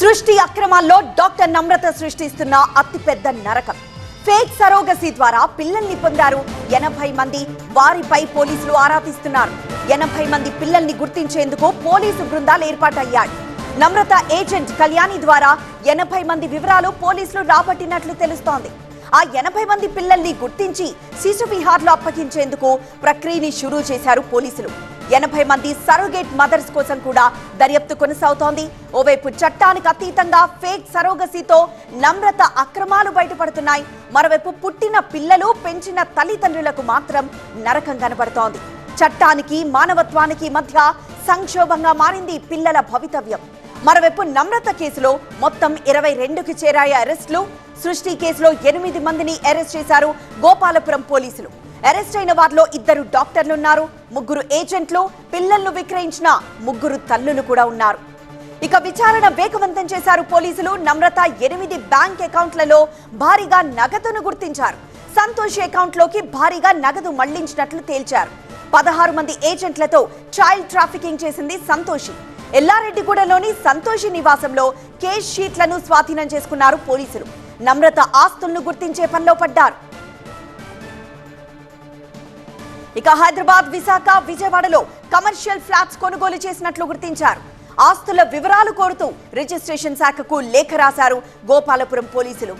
సృష్టి అక్రమాల్లో డాక్టర్ నమ్రత సృష్టిస్తున్న అతిపెద్ద నరకం. ఫేక్ సరోగసీ ద్వారా పిల్లల్ని పొందారు ఎనభై మంది. వారిపై పోలీసులు ఆరాధిస్తున్నారు. ఎనభై మంది పిల్లల్ని గుర్తించేందుకు పోలీసు బృందాలు ఏర్పాటయ్యాయి. నమ్రత ఏజెంట్ కళ్యాణి ద్వారా ఎనభై మంది వివరాలు పోలీసులు రాబట్టినట్లు తెలుస్తోంది. ఆ ఎనభై మంది పిల్లల్ని గుర్తించి శిశు విహార్లో అప్పగించేందుకు ప్రక్రియని షురూ చేశారు పోలీసులు. ఎనభై మంది సరోగేట్ మదర్స్ కోసం కూడా దర్యాప్తు కొనసాగుతోంది. ఓవైపు చట్టానికి అతీతంగా ఫేక్ సరోగసీతో నమ్రత అక్రమాలు బయటపడుతున్నాయి. మరోవైపు పుట్టిన పిల్లలు పెంచిన తల్లిదండ్రులకు మాత్రం నరకం కనబడుతోంది. చట్టానికి మానవత్వానికి మధ్య సంక్షోభంగా మారింది పిల్లల భవితవ్యం. మరోవైపు నమ్రత కేసులో మొత్తం ఇరవై రెండుకి చేరాయి అరెస్టులు. సృష్టి కేసులో ఎనిమిది మందిని అరెస్ట్ చేశారు గోపాలపురం పోలీసులు. అరెస్ట్ అయిన వారిలో ఇద్దరు డాక్టర్లున్నారు. ముగ్గురు ఏజెంట్లు పిల్లలను విక్రయించిన ముగ్గురు తల్లులు కూడా ఉన్నారు. ఇక విచారణ వేగవంతం చేశారు పోలీసులు. నమ్రత ఎనిమిది బ్యాంక్ అకౌంట్లలో భారీగా నగదును గుర్తించారు. సంతోష్ అకౌంట్లోకి భారీగా నగదు మళ్ళించినట్లు తేల్చారు. పదహారు మంది ఏజెంట్లతో చైల్డ్ ట్రాఫికింగ్ చేసింది సంతోషి. ఎల్లారెడ్డిగూడలోని సంతోషి నివాసంలో కేస్ షీట్లను స్వాధీనం చేసుకున్నారు పోలీసులు. నమ్రత ఆస్తులను గుర్తించే పనిలో పడ్డారు. ఇక హైదరాబాద్ విశాఖ విజయవాడలో కమర్షియల్ ఫ్లాట్స్ కొనుగోలు చేసినట్లు గుర్తించారు. ఆస్తుల వివరాలు కోరుతూ రిజిస్ట్రేషన్ శాఖకు లేఖ రాశారు గోపాలపురం పోలీసులు.